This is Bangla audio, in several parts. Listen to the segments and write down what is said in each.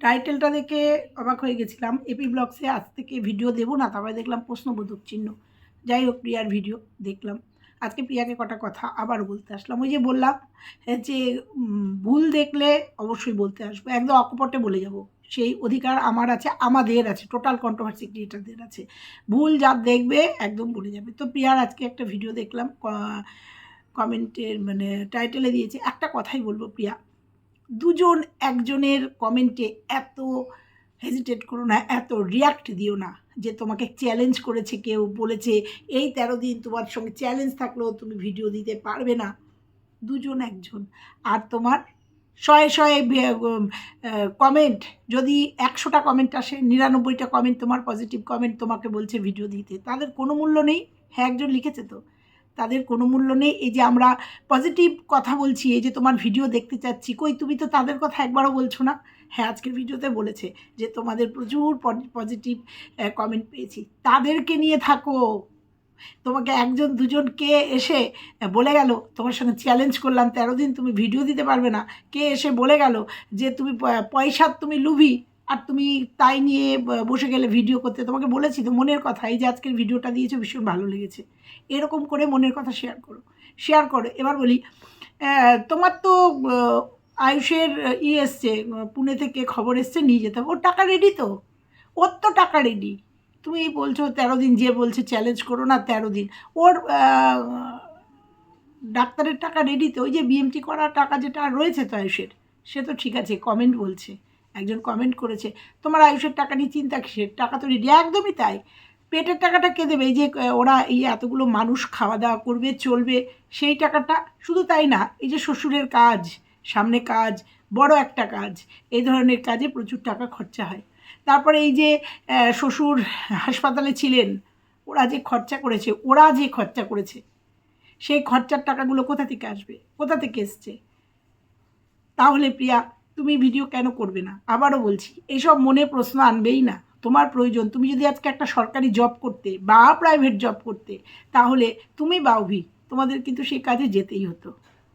টাইটেলটা দেখে অবাক হয়ে গেছিলাম। এপি ব্লগসে আজ থেকে ভিডিও দেবো না তারপরে দেখলাম প্রশ্নবোধক চিহ্ন। যাই হোক প্রিয়ার ভিডিও দেখলাম। আজকে প্রিয়াকে কটা কথা আবার বলতে আসলাম। ওই যে বললাম এ, যে ভুল দেখলে অবশ্যই বলতে আসব। একদম অকপটে বলে যাব। সেই অধিকার আমার আছে আমাদের আছে টোটাল কন্ট্রোভার্সি ক্রিয়েটারদের আছে। ভুল যা দেখবে একদম বলে যাবে। তো প্রিয়ার আজকে একটা ভিডিও দেখলাম কমেন্টের মানে টাইটেলে দিয়েছে। একটা কথাই বলব প্রিয়া। দুজন একজনের কমেন্টে এত হেজিটেট করো না, এত রিয়াক্ট দিও না যে তোমাকে চ্যালেঞ্জ করেছে কেউ, বলেছে, এই তেরো দিন তোমার সঙ্গে চ্যালেঞ্জ থাকলেও তুমি ভিডিও দিতে পারবে না। দুজন একজন। আর তোমার শয়ে শয়ে কমেন্ট যদি একশোটা কমেন্ট আসে, নিরানব্বইটা কমেন্ট তোমার পজিটিভ কমেন্ট তোমাকে বলছে ভিডিও দিতে, তাদের কোনো মূল্য নেই। হ্যাঁ একজন লিখেছে তো। তাদের কোনো মূল্য নেই। এই যে আমরা পজিটিভ কথা বলছি, এই যে তোমার ভিডিও দেখতে চাচ্ছি, কই তুমি তো তাদের কথা একবারও বলছো না? হ্যাঁ আজকের ভিডিওতে বলেছে যে তোমাদের প্রচুর পজিটিভ কমেন্ট পেয়েছি। তাদেরকে নিয়ে থাকো। তোমাকে একজন, দুজন কে এসে বলে গেল, তোমার সঙ্গে চ্যালেঞ্জ করলাম, তেরো দিন তুমি ভিডিও দিতে পারবে না। কে এসে বলে গেল যে তুমি পয়সার তুমি লুভি আর তুমি তাই নিয়ে বসে গেলে ভিডিও করতে, তোমাকে বলেছি তো মনের কথা, এই যে আজকের ভিডিওটা দিয়েছ ভীষণ ভালো লেগেছে। এরকম করে মনের কথা শেয়ার করো শেয়ার করো। এবার বলি তোমার তো আয়ুষের ই এসছে পুনে থেকে খবর এসছে নিয়ে যেতে হবে। ওর টাকা রেডি তো, ওর তো টাকা রেডি তুমি বলছো তেরো দিন, যে বলছে চ্যালেঞ্জ করো না তেরো দিন। ওর ডাক্তারের টাকা রেডি তো, ওই যে বিএমটি করা টাকা যেটা রয়েছে তো আয়ুষের, সে তো ঠিক আছে কমেন্ট বলছে। একজন কমেন্ট করেছে, তোমার আয়ুষের টাকা নিয়ে চিন্তা কিসের? টাকা তো রেডি একদমই তাই। পেটের টাকাটা কে দেবে? এই যে ওরা এই এতগুলো মানুষ খাওয়া দাওয়া করবে, চলবে, সেই টাকাটা শুধু তাই না, এই যে শ্বশুরের কাজ, সামনে কাজ, বড় একটা কাজ, এই ধরনের কাজে প্রচুর টাকা খরচা হয়। তারপরে এই যে শ্বশুর হাসপাতালে ছিলেন, ওরা যে খরচা করেছে, ওরা যে খরচা করেছে, সেই খরচার টাকাগুলো কোথা থেকে আসবে? কোথা থেকে এসছে? তাহলে প্রিয়া তুমি ভিডিও কেন করবে না? আবারও বলছি এইসব মনে প্রশ্ন আনবেই না। তোমার প্রয়োজন, তুমি যদি আজকে একটা সরকারি জব করতে বা প্রাইভেট জব করতে, তাহলে তুমি বা অভি, তোমাদের কিন্তু সেই কাজে যেতেই হতো।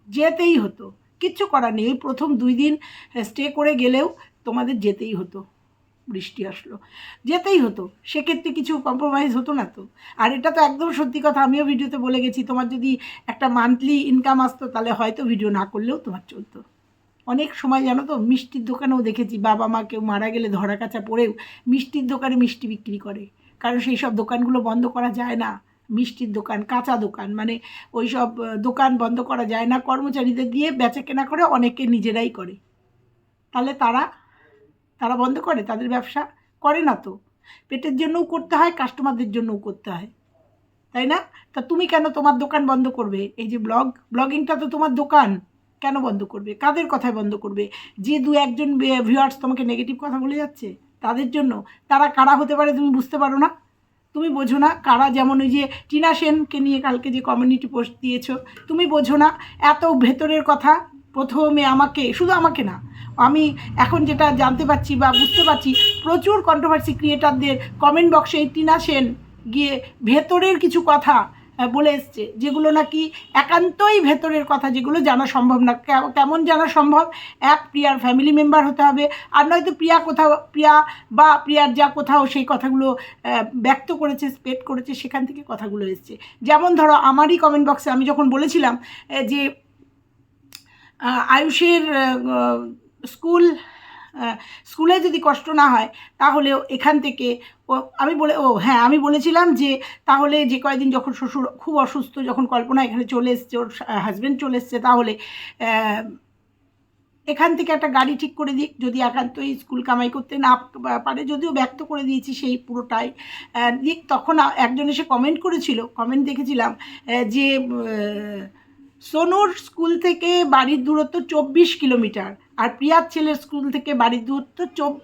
যেতেই হতো। কিচ্ছু করার নেই, ওই প্রথম দুই দিন স্টে করে গেলেও তোমাদের যেতেই হতো। বৃষ্টি আসলো। যেতেই হতো। সেক্ষেত্রে কিছু কম্প্রোমাইজ হতো না তো। আর এটা তো একদম সত্যি কথা, আমিও ভিডিওতে বলে গেছি, তোমার যদি একটা মান্থলি ইনকাম আসতো, তাহলে হয়তো ভিডিও না করলেও তোমার চলতো। অনেক সময় জানো তো, মিষ্টির দোকানেও দেখেছি বাবা মা কেউ মারা গেলে ধরা কাচা পড়েও মিষ্টির দোকানে মিষ্টি বিক্রি করে। কারণ সেই সব দোকানগুলো বন্ধ করা যায় না, মিষ্টির দোকান, কাঁচা দোকান। মানে ওই সব দোকান বন্ধ করা যায় না, কর্মচারীদের দিয়ে বেচা কেনা করে অনেকে নিজেরাই করে। তাহলে তারা তারা বন্ধ করে, তাদের ব্যবসা করে না তো। পেটের জন্যও করতে হয়, কাস্টমারদের জন্যও করতে হয়। তাই না? তা তুমি কেন তোমার দোকান বন্ধ করবে? এই যে ব্লগ, ব্লগিংটা তো তোমার দোকান। কেন বন্ধ করবে? কাদের কথায় বন্ধ করবে? যে দু একজন ভিউয়ার্স তোমাকে নেগেটিভ কথা বলে যাচ্ছে, তাদের জন্য তারা কারা হতে পারে তুমি বুঝতে পারো না? তুমি বোঝো না কারা যেমন ওই যে টিনা সেনকে নিয়ে কালকে যে কমিউনিটি পোস্ট দিয়েছ, তুমি বোঝো না এত ভেতরের কথা প্রথমে আমাকে, শুধু আমাকে না, আমি এখন যেটা জানতে পারছি বা বুঝতে পারছি, প্রচুর কন্ট্রোভার্সি ক্রিয়েটারদের কমেন্ট বক্সে টিনা সেন গিয়ে ভেতরের কিছু কথা বলে এসছে, যেগুলো নাকি একান্তই ভেতরের কথা, যেগুলো জানা সম্ভব না। কেমন জানা সম্ভব? এক, প্রিয়ার ফ্যামিলি মেম্বার হতে হবে। আর নয়তো প্রিয়া কোথাও, প্রিয়া বা প্রিয়ার যা কোথাও, সেই কথাগুলো ব্যক্ত করেছে স্পেড করেছে, সেখান থেকে কথাগুলো এসছে। যেমন ধরো, আমারই কমেন্ট বক্সে আমি যখন বলেছিলাম যে আয়ুষের স্কুল স্কুলে যদি কষ্ট না হয়, তাহলেও এখান থেকে আমি বলে, ও হ্যাঁ আমি বলেছিলাম যে তাহলে যে কয়দিন যখন শ্বশুর খুব অসুস্থ, যখন কল্পনা এখানে চলে এসছে, ওর হাজব্যান্ড চলে এসছে, তাহলে এখান থেকে একটা গাড়ি ঠিক করে দিক যদি একান্তই স্কুল কামাই করতে না পারে, যদিও ব্যক্ত করে দিয়েছি সেই পুরোটাই দিক তখন একজন এসে কমেন্ট করেছিল কমেন্ট দেখেছিলাম যে সোনুর স্কুল থেকে বাড়ির দূরত্ব চব্বিশ কিলোমিটার আর প্রিয়ার ছেলের স্কুল থেকে বাড়ির দূরত্ব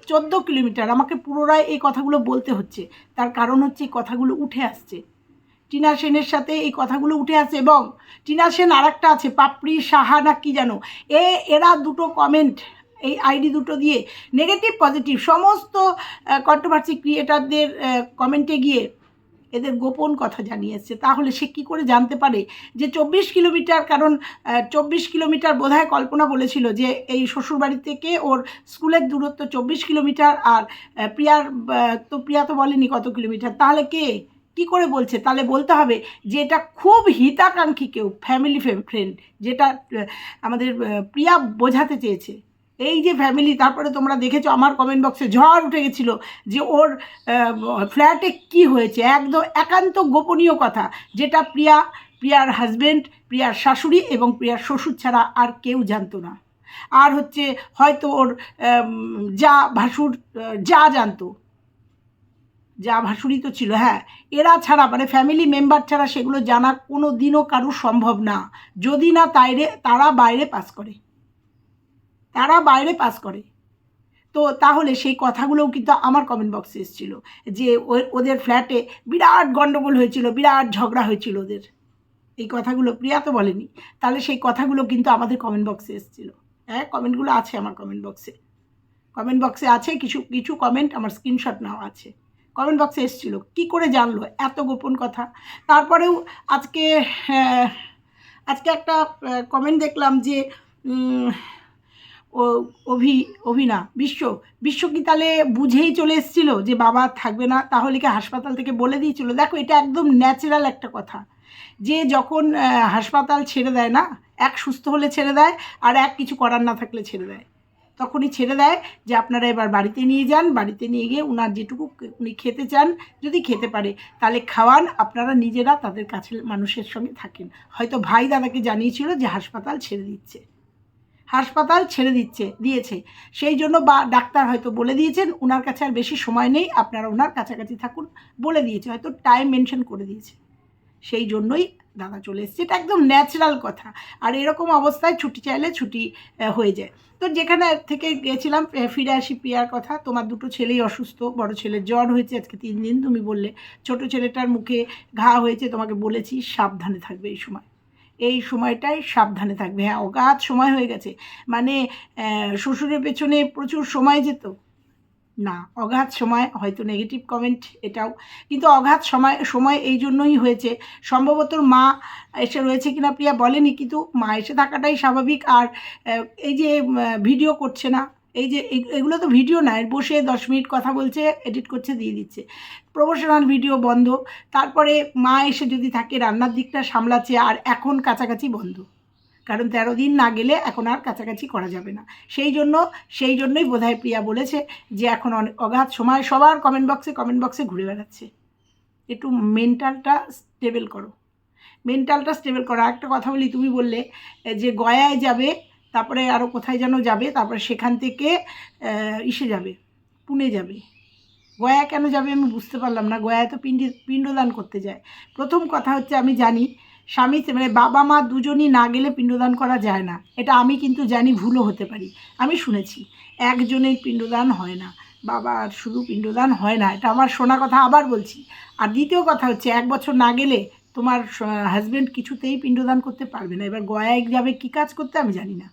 চোদ্দ কিলোমিটার। আমাকে পুনরায় এই কথাগুলো বলতে হচ্ছে। তার কারণ হচ্ছে এই কথাগুলো উঠে আসছে। টিনা সেনের সাথে এই কথাগুলো উঠে আসছে এবং টিনা সেন আর একটা আছে, পাপড়ি সাহা না কি জানো? এ, এরা দুটো কমেন্ট এই আইডি দুটো দিয়ে নেগেটিভ পজিটিভ সমস্ত কন্ট্রোভার্সি ক্রিয়েটারদের কমেন্টে গিয়ে এদের গোপন কথা জানিয়ে এসছে। তাহলে সে কী করে জানতে পারে যে চব্বিশ কিলোমিটার, কারণ চব্বিশ কিলোমিটার বোধহয় কল্পনা বলেছিল যে এই শ্বশুরবাড়ি থেকে ওর স্কুলের দূরত্ব চব্বিশ কিলোমিটার আর প্রিয়ার তো প্রিয়া তো বলেনি কত কিলোমিটার। তাহলে কে? কি করে বলছে? তাহলে বলতে হবে যে এটা খুব হিতাকাঙ্ক্ষী কেউ ফ্যামিলি ফ্রেন্ড যেটা আমাদের প্রিয়া বোঝাতে চেয়েছে। এই যে ফ্যামিলি তারপরে তোমরা দেখেছ আমার কমেন্ট বক্সে ঝড় উঠে গেছিল যে ওর ফ্ল্যাটে কি হয়েছে? একদম একান্ত গোপনীয় কথা, যেটা প্রিয়া, প্রিয়ার হাজব্যান্ড প্রিয়ার শাশুড়ি এবং প্রিয়ার শ্বশুর ছাড়া আর কেউ জানতো না। আর হচ্ছে হয়তো ওর যা ভাসুর যা জানতো, যা ভাসুরি তো ছিল হ্যাঁ এরা ছাড়া মানে ফ্যামিলি মেম্বার ছাড়া সেগুলো জানা কোনো দিনও কারুর সম্ভব না। যদি না তাইরে, তারা বাইরে পাস করে। তারা বাইরে পাস করে। তো তাহলে সেই কথাগুলোও কিন্তু আমার কমেন্ট বক্সে এসেছিল যে ওদের ফ্ল্যাটে বিরাট গণ্ডগোল হয়েছিল বিরাট ঝগড়া হয়েছিল ওদের। এই কথাগুলো প্রিয়া তো বলেনি তাহলে সেই কথাগুলো কিন্তু আমাদের কমেন্ট বক্সে এসেছিল। হ্যাঁ কমেন্টগুলো আছে আমার কমেন্ট বক্সে কমেন্ট বক্সে আছে কিছু কিছু কমেন্ট আমার স্ক্রিনশট নেওয়া আছে। কমেন্ট বক্সে এসেছিল কী করে জানলো? এত গোপন কথা। তারপরেও আজকে আহ, আজকে একটা কমেন্ট দেখলাম যে অভি, অভিনা, বিশ্ব বিশ্ব কি তাহলে বুঝেই চলে এসেছিল যে বাবা থাকবে না? তাহলে কি হাসপাতাল থেকে বলে দিয়েছিল? দেখো, এটা একদম ন্যাচারাল একটা কথা। যে যখন হাসপাতাল ছেড়ে দেয় না, এক সুস্থ হলে ছেড়ে দেয়, আর এক কিছু করার না থাকলে ছেড়ে দেয়। তখনই ছেড়ে দেয় যে আপনারা এবার বাড়িতে নিয়ে যান, বাড়িতে নিয়ে গিয়ে ওনার যেটুকু উনি খেতে চান, যদি খেতে পারে, তাহলে খাওয়ান, আপনারা নিজেরা তাদের কাছে মানুষের সঙ্গে থাকেন। হয়তো ভাই দাদাকে জানিয়েছিল যে হাসপাতাল ছেড়ে দিচ্ছে। হাসপাতাল ছেড়ে দিচ্ছে, দিয়েছে। সেই জন্য বা ডাক্তার হয়তো বলে দিয়েছেন ওনার কাছে আর বেশি সময় নেই, আপনারা ওনার কাছাকাছি থাকুন, বলে দিয়েছে, হয়তো টাইম মেনশন করে দিয়েছে। সেই জন্যই দাদা চলে এসছে। এটা একদম ন্যাচারাল কথা। আর এরকম অবস্থায় ছুটি চাইলে ছুটি হয়ে যায়। তো যেখানে থেকে গেছিলাম ফিরে আসি প্রিয়ার কথা, তোমার দুটো ছেলেই অসুস্থ, বড় ছেলের জ্বর হয়েছে আজকে তিন দিন, তুমি বললে। ছোট ছেলেটার মুখে ঘা হয়েছে, তোমাকে বলেছি, সাবধানে থাকবে এই সময়। এই সময়টাই সাবধানে থাকবে। হ্যাঁ অগাধ সময় হয়ে গেছে। মানে শ্বশুরের পেছনে প্রচুর সময় যেত। না, অগাধ সময়, হয়তো নেগেটিভ কমেন্ট এটাও। কিন্তু অগাধ সময় সময় এই জন্যই হয়েছে। সম্ভবত মা এসে রয়েছে কিনা প্রিয়া বলেনি, কিন্তু মা এসে থাকাটাই স্বাভাবিক। আর এই যে ভিডিও করছে না এই যে এগ- এগুলো তো ভিডিও না বসে দশ মিনিট কথা বলছে এডিট করছে, দিয়ে দিচ্ছে। প্রফেশনাল ভিডিও বন্ধ, তারপরে মা এসে যদি থাকে, রান্নার দিকটা সামলাচ্ছে, আর এখন কাছাকাছি বন্ধ। কারণ তেরো দিন না গেলে এখন আর কাছাকাছি করা যাবে না। সেই জন্য, সেই জন্যই বোধহয় প্রিয়া বলেছে যে এখন অনেক অগাধ সময় সবার কমেন্ট বক্সে কমেন্ট বক্সে ঘুরে বেড়াচ্ছে। একটু মেন্টালটা স্টেবল করো। মেন্টালটা স্টেবল করো। একটা কথা বলি, তুমি বললে যে গয়ায় যাবে তারপরে আরও কোথায় যেন যাবে, তারপরে সেখান থেকে ইসে যাবে, পুনে যাবে। গয়া কেন যাবে আমি বুঝতে পারলাম না, গয়ায় তো পিণ্ড পিণ্ডদান করতে যায়। প্রথম কথা হচ্ছে আমি জানি, স্বামী মানে বাবা মা দুজনই না গেলে পিণ্ডদান করা যায় না। এটা আমি কিন্তু জানি, ভুলও হতে পারি। আমি শুনেছি, একজনের পিণ্ডদান হয় না, বাবা আর শুধু পিণ্ডদান হয় না, এটা আমার শোনা কথা আবার বলছি। আর দ্বিতীয় কথা হচ্ছে, এক বছর না গেলে তোমার হাজব্যান্ড কিছুতেই পিণ্ডদান করতে পারবে না। এবার গয়ায় যাবে, কী কাজ করতে আমি জানি না।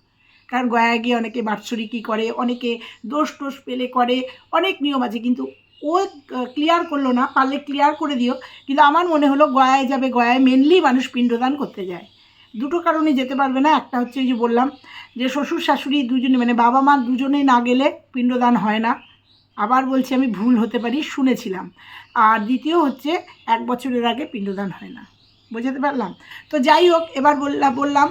কারণ গয়ায় গিয়ে অনেকে বাৎসরিকী করে, অনেকে দোষ টোষ পেলে করে, অনেক নিয়ম আছে। কিন্তু ও ক্লিয়ার করল না, পারলে ক্লিয়ার করে দিও। কিন্তু আমার মনে হলো গয়ায় যাবে, গয়ায় মেনলি মানুষ পিণ্ডদান করতে যায়। দুটো কারণে যেতে পারবে না, একটা হচ্ছে ওই যে বললাম যে শ্বশুর শাশুড়ি দুজনে মানে বাবা মা দুজনেই না গেলে পিণ্ডদান হয় না। আবার বলছি আমি ভুল হতে পারি, শুনেছিলাম। আর দ্বিতীয় হচ্ছে এক বছরের আগে পিণ্ডদান হয় না। বোঝাতে পারলাম? তো যাই হোক, এবার বললাম বললাম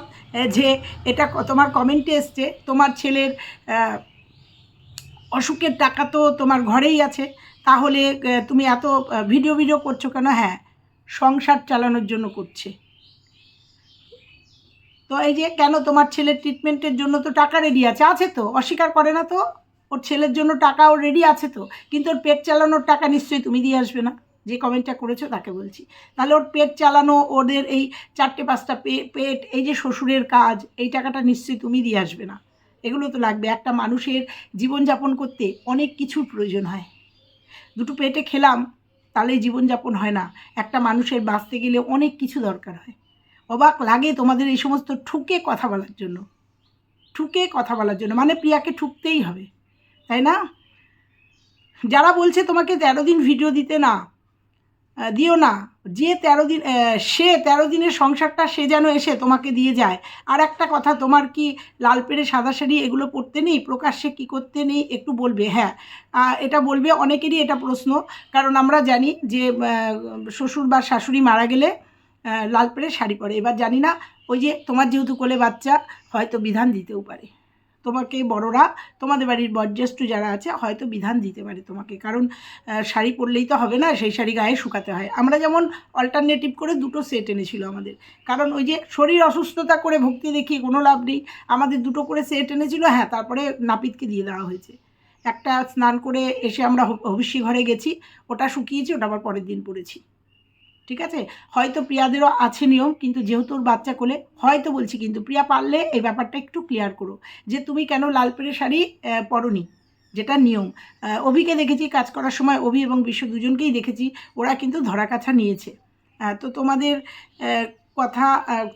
যে এটা তোমার কমেন্টে এসছে, তোমার ছেলের অসুখের টাকা তো তোমার ঘরেই আছে, তাহলে তুমি এত ভিডিও ভিডিও করছ কেন? হ্যাঁ সংসার চালানোর জন্য করছে। তো এই যে কেন তোমার ছেলের ট্রিটমেন্টের জন্য তো টাকা রেডি আছে? আছে তো, অস্বীকার করে না তো? ওর ছেলের জন্য টাকা ওর রেডি আছে তো? কিন্তু ওর পেট চালানোর টাকা নিশ্চয়ই তুমি দিয়ে আসবে না। যে কমেন্টটা করেছ তাকে বলছি। তাহলে ওর পেট চালানো, ওদের এই চারটে, পাঁচটা পেট, এই যে শ্বশুরের কাজ, এই টাকাটা নিশ্চয়ই তুমি দিয়ে আসবে না। এগুলো তো লাগবে। একটা মানুষের জীবনযাপন করতে অনেক কিছুর প্রয়োজন হয়। দুটো পেটে খেলাম তাহলে জীবনযাপন হয় না। একটা মানুষের বাঁচতে গেলে অনেক কিছু দরকার হয়। অবাক লাগে তোমাদের এই সমস্ত ঠুকে কথা বলার জন্য। ঠুকে কথা বলার জন্য। মানে প্রিয়াকে ঠুকতেই হবে। তাই না? যারা বলছে তোমাকে তেরো দিন ভিডিও দিতে না দিও না। যে তেরো দিন সে তেরো দিনের সংসারটা সে যেন এসে তোমাকে দিয়ে যায়। আর একটা কথা, তোমার কি লাল পেড়ে সাদা শাড়ি এগুলো পরতে নেই? প্রকাশ্যে কি করতে নেই? একটু বলবে হ্যাঁ। এটা বলবে অনেকেরই এটা প্রশ্ন। কারণ আমরা জানি যে শ্বশুর বা শাশুড়ি মারা গেলে লাল পেড়ে শাড়ি পরে। এবার জানি না, ওই যে তোমার যেহেতু কোলে বাচ্চা, হয়তো বিধান দিতেও পারে। তোমাকে বড়রা, তোমাদের বাড়ির বয়োজ্যেষ্ঠ যারা আছে, হয়তো বিধান দিতে পারে তোমাকে। কারণ শাড়ি পরলেই তো হবে না, সেই শাড়ি গায়ে শুকাতে হয়। আমরা যেমন অল্টারনেটিভ করে দুটো সেট এনেছিল আমাদের। কারণ ওই যে শরীর অসুস্থতা করে ভক্তি দেখিয়ে কোনো লাভ নেই। আমাদের দুটো করে সেট এনেছিল হ্যাঁ তারপরে নাপিতকে দিয়ে দেওয়া হয়েছে। একটা স্নান করে এসে আমরা হবিষ্যি ঘরে গেছি, ওটা শুকিয়েছি, ওটা আবার পরের দিন পরেছি। ঠিক আছে? হয়তো প্রিয়াদেরও আছে নিয়ম, কিন্তু যেহেতু ওর বাচ্চা কোলে, হয়তো বলছি কিন্তু প্রিয়া পারলে এই ব্যাপারটা একটু ক্লিয়ার করো যে তুমি কেন লাল পেড়ে শাড়ি পরনি, যেটা নিয়ম। অভিকে দেখেছি কাজ করার সময় অভি এবং বিশ্ব দুজনকেই দেখেছি, ওরা কিন্তু ধরা কাছা নিয়েছে তো তোমাদের কথা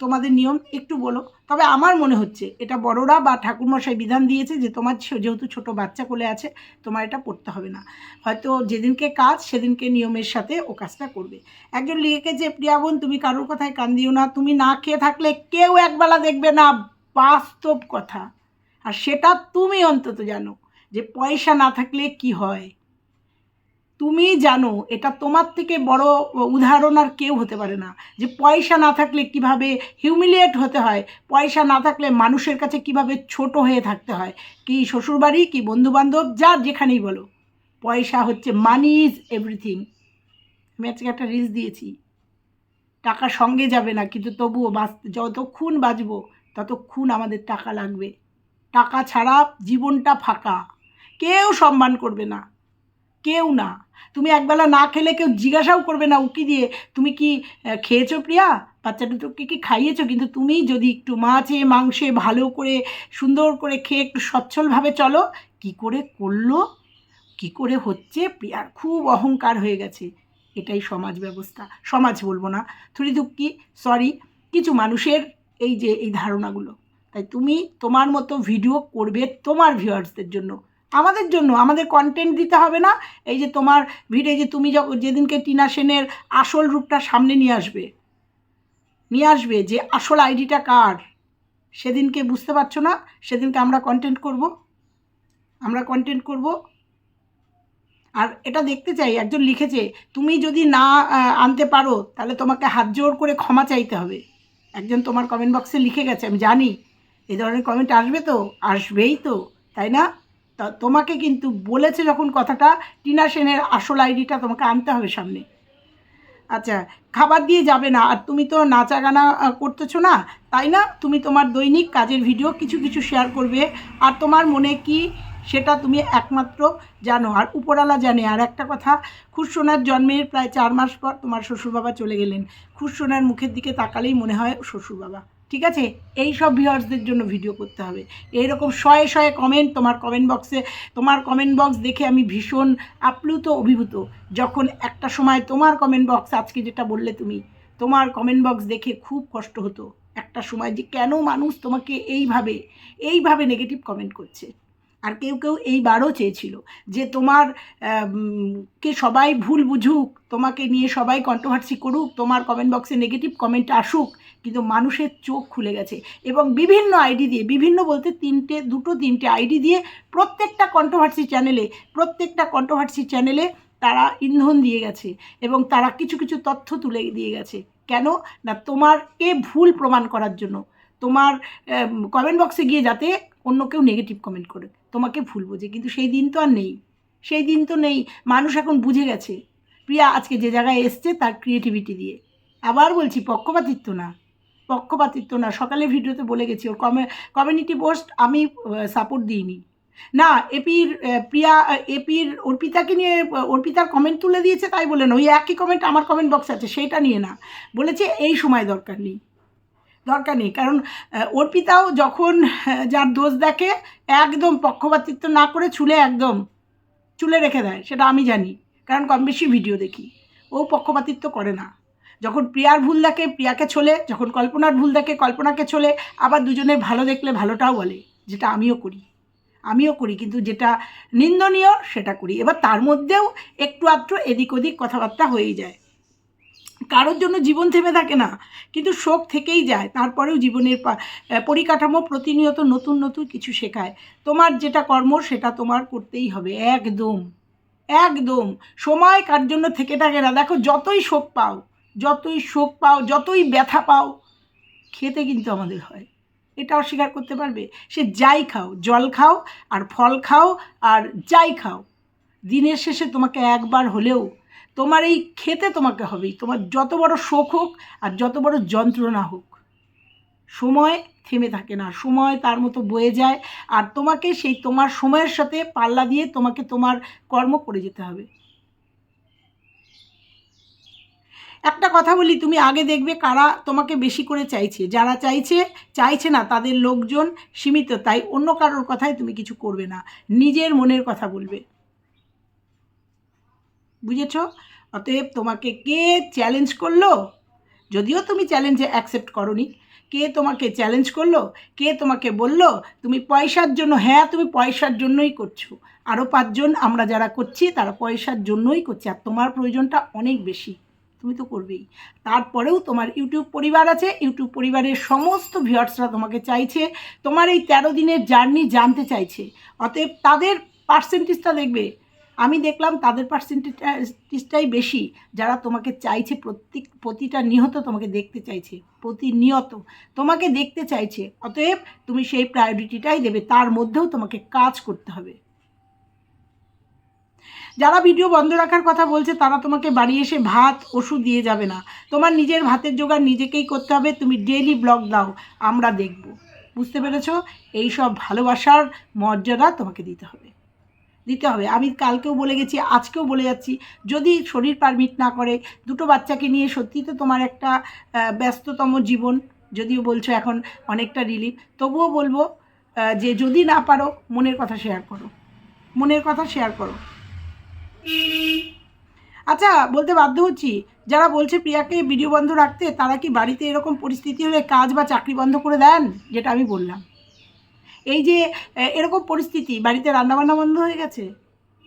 তোমাদের নিয়ম একটু বলো। তবে আমার মনে হচ্ছে এটা বড়রা বা ঠাকুরমশাই বিধান দিয়েছে যে তোমার যেহেতু ছোট বাচ্চা কোলে আছে, তোমার এটা পড়তে হবে না। হয়তো যেদিনকে কাজ, সেদিনকে নিয়মের সাথে ও কাজটা করবে। একজন লিখেছে প্রিয়া বোন তুমি কারোর কথায় কান দিও না। তুমি না খেয়ে থাকলে কেউ একবেলা দেখবে না। বাস্তব কথা। আর সেটা তুমি অন্তত জানো যে পয়সা না থাকলে কি হয়। তুমি জানো, এটা তোমার থেকে বড় উদাহরণ আর কেউ হতে পারে না। যে পয়সা না থাকলে কীভাবে হিউমিলিয়েট হতে হয়, পয়সা না থাকলে মানুষের কাছে কীভাবে ছোট হয়ে থাকতে হয়, কি শ্বশুরবাড়ি, কি বন্ধুবান্ধব, যা যেখানেই বলো। পয়সা হচ্ছে মানি ইজ এভরিথিং আমি আজকে একটা রিলস দিয়েছি। টাকা সঙ্গে যাবে না, কিন্তু তবুও বাঁচতে যতক্ষণ বাঁচবো, ততক্ষণ আমাদের টাকা লাগবে। টাকা ছাড়া জীবনটা ফাঁকা। কেউ সম্মান করবে না। কেউ না। তুমি একবেলা না খেলে কেউ জিজ্ঞাসাও করবে না উকি দিয়ে, তুমি কি খেয়েছো প্রিয়া? বাচ্চাটা তোকে কি খাইয়েছো? কিন্তু তুমি যদি একটু মাছে, মাংসে ভালো করে, সুন্দর করে খেয়ে একটু সচ্ছলভাবে চলো, কি করে করল? কি করে হচ্ছে প্রিয়ার? খুব অহংকার হয়ে গেছে। এটাই সমাজ ব্যবস্থা। সমাজ বলব না থুড়ি দুঃখি সরি কিছু মানুষের এই যে, এই ধারণাগুলো। তাই তুমি তোমার মতো ভিডিও করবে তোমার ভিউয়ার্সদের জন্য। আমাদের জন্য, আমাদের কন্টেন্ট দিতে হবে না। এই যে তোমার ভিড়ে যে তুমি যখন যেদিনকে টিনা সেনের আসল রূপটা সামনে নিয়ে আসবে নিয়ে আসবে যে আসল আইডিটা কার, সেদিনকে বুঝতে পারছ না? সেদিনকে আমরা কন্টেন্ট করব, আমরা কন্টেন্ট করব। আর এটা দেখতে চাই, একজন লিখেছে, তুমি যদি না আনতে পারো, তাহলে তোমাকে হাত জোর করে ক্ষমা চাইতে হবে। একজন তোমার কমেন্ট বক্সে লিখে গেছে, আমি জানি এই ধরনের কমেন্ট আসবে তো, আসবেই তো, তাই না? তোমাকে কিন্তু বলেছে যখন কথাটা, টিনা সেনের আসল আইডিটা তোমাকে আনতে হবে সামনে। আচ্ছা খাবার দিয়ে যাবে না, আর তুমি তো নাচা গানা করতেছো না, তাই না? তুমি তোমার দৈনিক কাজের ভিডিও কিছু কিছু শেয়ার করবে, আর তোমার মনে কি সেটা তুমি একমাত্র জানো। আর উপরালা জানে, আর একটা কথা খুশসোনার জন্মের প্রায় চার মাস পর তোমার শ্বশুরবাবা চলে গেলেন। খুশসোনার মুখের দিকে তাকালেই মনে হয় শ্বশুরবাবা। ঠিক আছে? এই সব ভিউয়ার্সদের জন্য ভিডিও করতে হবে। এইরকম শয়ে শয়ে কমেন্ট তোমার কমেন্ট বক্সে তোমার কমেন্ট বক্স দেখে আমি ভীষণ আপ্লুত, অভিভূত। যখন একটা সময় তোমার কমেন্ট বক্স আজকে যেটা বললে তুমি, তোমার কমেন্ট বক্স দেখে খুব কষ্ট হতো। একটা সময় যে কেন মানুষ তোমাকে এইভাবে এইভাবে নেগেটিভ কমেন্ট করছে। আর কেউ কেউ এইবারও চেয়েছিল যে তোমার কে সবাই ভুল বুঝুক, তোমাকে নিয়ে সবাই কন্ট্রোভার্সি করুক, তোমার কমেন্ট বক্সে নেগেটিভ কমেন্ট আসুক, কিন্তু মানুষের চোখ খুলে গেছে। এবং বিভিন্ন আইডি দিয়ে, বিভিন্ন বলতে তিনটে, দুটো তিনটে আইডি দিয়ে প্রত্যেকটা কন্ট্রোভার্সি চ্যানেলে প্রত্যেকটা কন্ট্রোভার্সি চ্যানেলে তারা ইন্ধন দিয়ে গেছে এবং তারা কিছু কিছু তথ্য তুলে দিয়ে গেছে। কেন? না তোমার তোমারকে ভুল প্রমাণ করার জন্য। তোমার কমেন্ট বক্সে গিয়ে যাতে অন্য কেউ নেগেটিভ কমেন্ট করে তোমাকে ভুল বোঝে কিন্তু সেই দিন তো আর নেই। সেই দিন তো নেই। মানুষ এখন বুঝে গেছে। প্রিয়া আজকে যে জায়গায় এসছে তার ক্রিয়েটিভিটি দিয়ে। আবার বলছি, পক্ষপাতিত্ব না। পক্ষপাতিত্ব না। সকালে ভিডিওতে বলে গেছি, ওর কমে কমিউনিটি পোস্ট আমি সাপোর্ট দিইনি। না, এপির প্রিয়া এপির অর্পিতাকে নিয়ে অর্পিতার কমেন্ট তুলে দিয়েছে, তাই বলে না। ওই একই কমেন্ট আমার কমেন্ট বক্স আছে, সেটা নিয়ে না। বলেছে, এই সময় দরকার নেই। দরকার নেই। কারণ অর্পিতাও যখন যার দোষ দেখে একদম পক্ষপাতিত্ব না করে চুলে একদম, চুলে রেখে দেয়, সেটা আমি জানি। কারণ কম বেশি ভিডিও দেখি। ও পক্ষপাতিত্ব করে না। যখন প্রিয়ার ভুল দেখে, প্রিয়াকে চলে যখন কল্পনার ভুল দেখে, কল্পনাকে চলে আবার দুজনের ভালো দেখলে ভালোটাও বলে, যেটা আমিও করি। আমিও করি, কিন্তু যেটা নিন্দনীয়, সেটা করি। এবার তার মধ্যেও একটু আধটু এদিক ওদিক কথাবার্তা হয়েই যায়। কারোর জন্য জীবন থেমে থাকে না, কিন্তু শোক থেকেই যায়। তারপরেও জীবনের পরিকাঠামো প্রতিনিয়ত নতুন নতুন কিছু শেখায়। তোমার যেটা কর্ম, সেটা তোমার করতেই হবে। একদম। একদম। সময় কার জন্য থেকে থাকে না? দেখো, যতই শোক পাও, যতই শোক পাও, যতই ব্যথা পাও, খেতে কিন্তু আমাদের হয়। এটা অস্বীকার করতে পারবে? সে যাই খাও, জল খাও, আর ফল খাও, আর যাই খাও। দিনের শেষে তোমাকে একবার হলেও তোমার এই খেতে তোমাকে হবেই। তোমার যত বড় শোক হোক আর যত বড় যন্ত্রণা হোক, সময় থেমে থাকে না, সময় তার মতো বয়ে যায় আর তোমাকে সেই তোমার সময়ের সাথে পাল্লা দিয়ে তোমাকে তোমার কর্ম করে যেতে হবে। একটা কথা বলি, তুমি আগে দেখবে কারা তোমাকে বেশি করে চাইছে। যারা চাইছে চাইছে না তাদের লোকজন সীমিত, তাই অন্য কারোর কথায় তুমি কিছু করবে না। নিজের মনের কথা বলবে। বুঝেছ? অতএব তোমাকে কে চ্যালেঞ্জ করল? যদিও তুমি চ্যালেঞ্জে অ্যাকসেপ্ট করনি। কে তোমাকে চ্যালেঞ্জ করল? কে তোমাকে বলল, তুমি পয়সার জন্য হ্যাঁ তুমি পয়সার জন্যই করছ। আরও পাঁচজন আমরা যারা করছি, তারা পয়সার জন্যই করছে। আর তোমার প্রয়োজনটা অনেক বেশি। তুমি তো করবেই। তারপরেও তোমার ইউটিউব পরিবার আছে। ইউটিউব পরিবারের সমস্ত ভিউয়ার্সরা তোমাকে চাইছে। তোমার এই তেরো দিনের জার্নি জানতে চাইছে। অতএব তাদের পার্সেন্টেজটা দেখবে। আমি দেখলাম তাদের পার্সেন্টেজটাই বেশি, যারা তোমাকে চাইছে প্রত্যেক, প্রতিটা নিহত তোমাকে দেখতে চাইছে, প্রতিনিয়ত তোমাকে দেখতে চাইছে, অতএব তুমি সেই প্রায়োরিটিটাই দেবে, তার মধ্যেও তোমাকে কাজ করতে হবে। যারা ভিডিও বন্ধ রাখার কথা বলছে, তারা তোমাকে বাড়ি এসে ভাত, ওষুধ দিয়ে যাবে না। তোমার নিজের ভাতের জোগাড় নিজেকেই করতে হবে, তুমি ডেলি ব্লগ দাও, আমরা দেখব। বুঝতে পেরেছ? এই সব ভালোবাসার মর্যাদা তোমাকে দিতে হবে। দিতে হবে। আমি কালকেও বলে গেছি, আজকেও বলে যাচ্ছি। যদি শরীর পারমিট না করে, দুটো বাচ্চাকে নিয়ে সত্যি তো তোমার একটা ব্যস্ততম জীবন, যদিও বলছো এখন অনেকটা রিলিফ তবুও বলব যে যদি না পারো, মনের কথা শেয়ার করো। মনের কথা শেয়ার করো। আচ্ছা বলতে বাধ্য হচ্ছি, যারা বলছে প্রিয়াকে ভিডিও বন্ধ রাখতে, তারা কি বাড়িতে এরকম পরিস্থিতি হলে কাজ বা চাকরি বন্ধ করে দেন? যেটা আমি বললাম। এই যে এরকম পরিস্থিতি, বাড়িতে রান্নাবান্না বন্ধ হয়ে গেছে?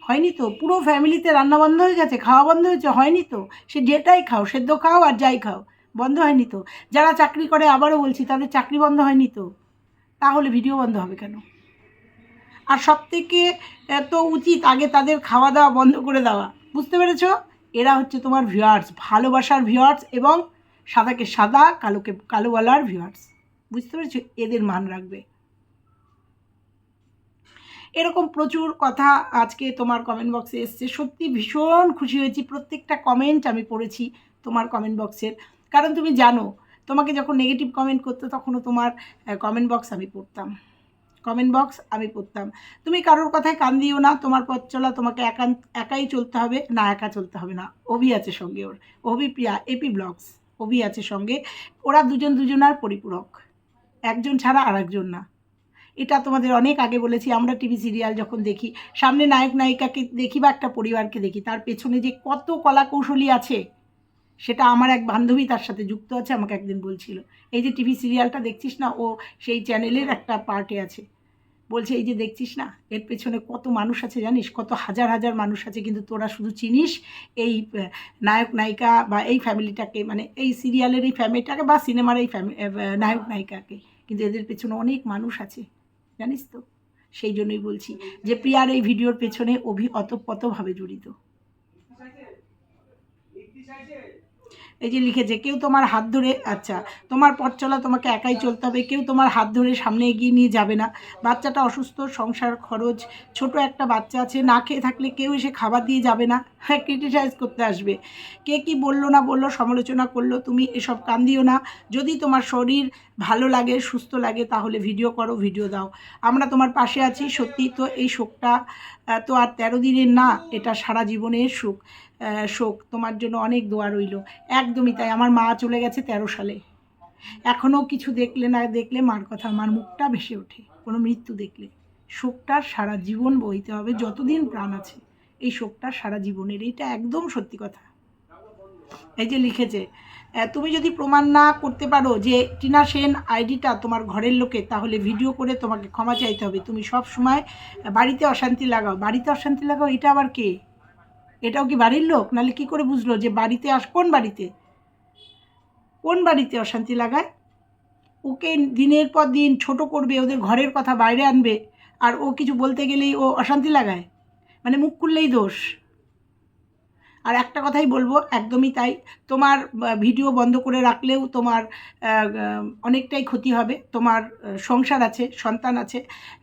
হয়নি তো? পুরো ফ্যামিলিতে রান্না বন্ধ হয়ে গেছে? খাওয়া বন্ধ হয়েছে? হয়নি তো? সে যেটাই খাও, সেদ্ধ খাও আর যাই খাও, বন্ধ হয়নি তো? যারা চাকরি করে, আবারও বলছি, তাদের চাকরি বন্ধ হয়নি তো? তাহলে ভিডিও বন্ধ হবে কেন? আর সব থেকে তো উচিত আগে তাদের খাওয়া দাওয়া বন্ধ করে দেওয়া। বুঝতে পেরেছ? এরা হচ্ছে তোমার ভিউয়ার্স ভালোবাসার ভিউয়ার্স এবং সাদাকে সাদা, কালোকে কালোওয়ালার ভিউয়ার্স বুঝতে পেরেছ? এদের মান রাখবে। এরকম প্রচুর কথা আজকে তোমার কমেন্ট বক্সে এসছে। সত্যি ভীষণ খুশি হয়েছি। প্রত্যেকটা কমেন্ট আমি পড়েছি তোমার কমেন্ট বক্সের কারণ তুমি জানো, তোমাকে যখন নেগেটিভ কমেন্ট করতো তখনও তোমার কমেন্ট বক্স আমি পড়তাম। কমেন্ট বক্স আমি পড়তাম। তুমি কারোর কথায় কান দিও না, তোমার পথ চলা তোমাকে একান, একাই চলতে হবে। না, একা চলতে হবে না। অভি আছে সঙ্গে ওর। অভি প্রিয়া এপি ব্লগস অভি আছে সঙ্গে। ওরা দুজন দুজনার পরিপূরক। একজন ছাড়া আর একজন না। এটা তোমাদের অনেক আগে বলেছি আমরা টিভি সিরিয়াল যখন দেখি সামনে নায়ক নায়িকাকে দেখি বা একটা পরিবারকে দেখি তার পেছনে যে কত কলা কৌশলী আছে সেটা আমার এক বান্ধবী তার সাথে যুক্ত আছে আমাকে একদিন বলছিল এই যে টিভি সিরিয়ালটা দেখছিস না ও সেই চ্যানেলের একটা পার্টে আছে। বলছে এই যে দেখছিস না এর পেছনে কত মানুষ আছে জানিস কত হাজার হাজার মানুষ আছে কিন্তু তোরা শুধু চিনিস এই নায়ক নায়িকা বা এই ফ্যামিলিটাকে মানে এই সিরিয়ালের এই ফ্যামিলিটাকে বা সিনেমার এই ফ্যামি আহ, নায়ক নায়িকাকে কিন্তু এদের পেছনে অনেক মানুষ আছে। জানিস তো? সেই জন্যই বলছি যে প্রিয়ার এই ভিডিওর পেছনে অভি অতপ্রতভাবে জড়িত। এই যে লিখেছে, কেউ তোমার হাত ধরে আচ্ছা তোমার পথ চলা তোমাকে একাই চলতে হবে। কেউ তোমার হাত ধরে সামনে এগিয়ে নিয়ে যাবে না। বাচ্চাটা অসুস্থ, সংসার খরচ, ছোট একটা বাচ্চা আছে, না খেয়ে থাকলে কেউ এসে খাবার দিয়ে যাবে না। ক্রিটিসাইজ করতে আসবে। কে কি বলল না বলল, সমালোচনা করল, তুমি এসব কান দিও না। যদি তোমার শরীর ভালো লাগে, সুস্থ লাগে, তাহলে ভিডিও করো ভিডিও দাও। আমরা তোমার পাশে আছি, সত্যি তো এই শোকটা তো আর তেরো দিনের না, এটা সারা জীবনের সুখ শোক। তোমার জন্য অনেক দোয়া রইল। একদমই তাই, আমার মা চলে গেছে তেরো সালে। এখনও কিছু দেখলে না দেখলে মার কথা আমার মুখটা ভেসে ওঠে। কোনো মৃত্যু দেখলে। শোকটা সারা জীবন বইতে হবে, যতদিন প্রাণ আছে। এই শোকটা সারা জীবনের, এইটা একদম সত্যি কথা। এই যে লিখেছে তুমি যদি প্রমাণ না করতে পারো যে টিনা সেন আইডিটা তোমার ঘরের লোকে, তাহলে ভিডিও করে তোমাকে ক্ষমা চাইতে হবে। তুমি সব সময় বাড়িতে অশান্তি লাগাও। বাড়িতে অশান্তি লাগাও, এটা আবার কে? এটাও কি বাড়ির লোক? নাহলে কি করে বুঝলো যে বাড়িতে আস, কোন বাড়িতে? কোন বাড়িতে অশান্তি লাগায়? ওকে দিনের পর দিন ছোট করবে, ওদের ঘরের কথা বাইরে আনবে, আর ও কিছু বলতে গেলেই ও অশান্তি লাগায়? মানে মুখ খুললেই দোষ। আর একটা কথাই বলব একদমই তাই। তোমার ভিডিও বন্ধ করে রাখলেও তোমার অনেকটাই ক্ষতি হবে। তোমার সংসার আছে সন্তান আছে।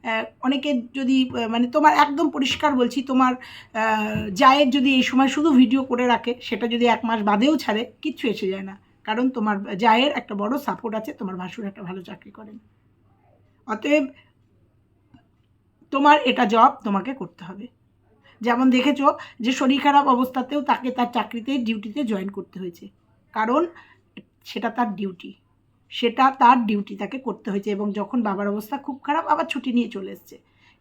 আহ, অনেকের যদি মানে তোমার একদম পরিষ্কার বলছি তোমার জায়ের যদি এই সময় শুধু ভিডিও করে রাখে সেটা যদি এক মাস বাদেও ছাড়ে কিচ্ছু এসে যায় না। কারণ তোমার জায়ের একটা বড় সাপোর্ট আছে তোমার ভাসুর একটা ভালো চাকরি করেন। অতএব তোমার এটা জব তোমাকে করতে হবে। যেমন দেখেছ যে শরীর খারাপ অবস্থাতেও তাকে তার চাকরিতে, ডিউটিতে জয়েন করতে হয়েছে। কারণ সেটা তার ডিউটি সেটা তার ডিউটি তাকে করতে হয়েছে এবং যখন বাবার অবস্থা খুব খারাপ, আবার ছুটি নিয়ে চলে এসছে।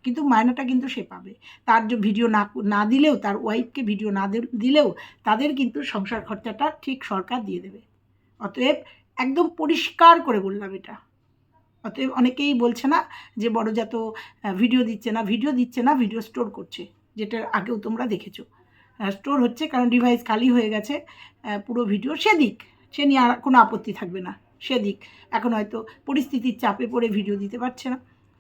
কিন্তু মায়নাটা কিন্তু সে পাবে। তার যে ভিডিও না না দিলেও, তার ওয়াইফকে ভিডিও না দিলেও তাদের কিন্তু সংসার খরচাটা ঠিক সরকার দিয়ে দেবে। অতএব একদম পরিষ্কার করে বললাম এটা। অতএব অনেকেই বলছে না যে বড় যত ভিডিও দিচ্ছে না ভিডিও দিচ্ছে না ভিডিও স্টোর করছে। যেটার আগেও তোমরা দেখেছ। স্টোর হচ্ছে কারণ ডিভাইস খালি হয়ে গেছে। পুরো ভিডিও সেদিক সে নিয়ে আর কোনো আপত্তি থাকবে না। সেদিক এখন হয়তো পরিস্থিতির চাপে পড়ে ভিডিও দিতে পারছে না।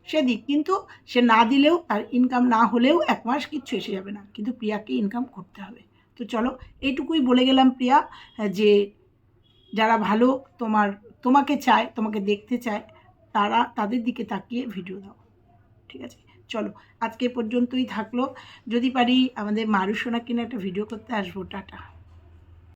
সেদিক কিন্তু সে না দিলেও তার ইনকাম না হলেও এক মাস কিচ্ছু এসে যাবে না। কিন্তু প্রিয়াকে ইনকাম করতে হবে। তো চলো, এইটুকুই বলে গেলাম প্রিয়া যে যারা ভালো তোমার, তোমাকে চায়, তোমাকে দেখতে চায়, তারা তাদের দিকে তাকিয়ে ভিডিও দাও। ঠিক আছে? চলো আজকে পর্যন্তই থাকল। যদি পারি আমাদের মারুসোনা কিনে একটা ভিডিও করতে আসব টাটা।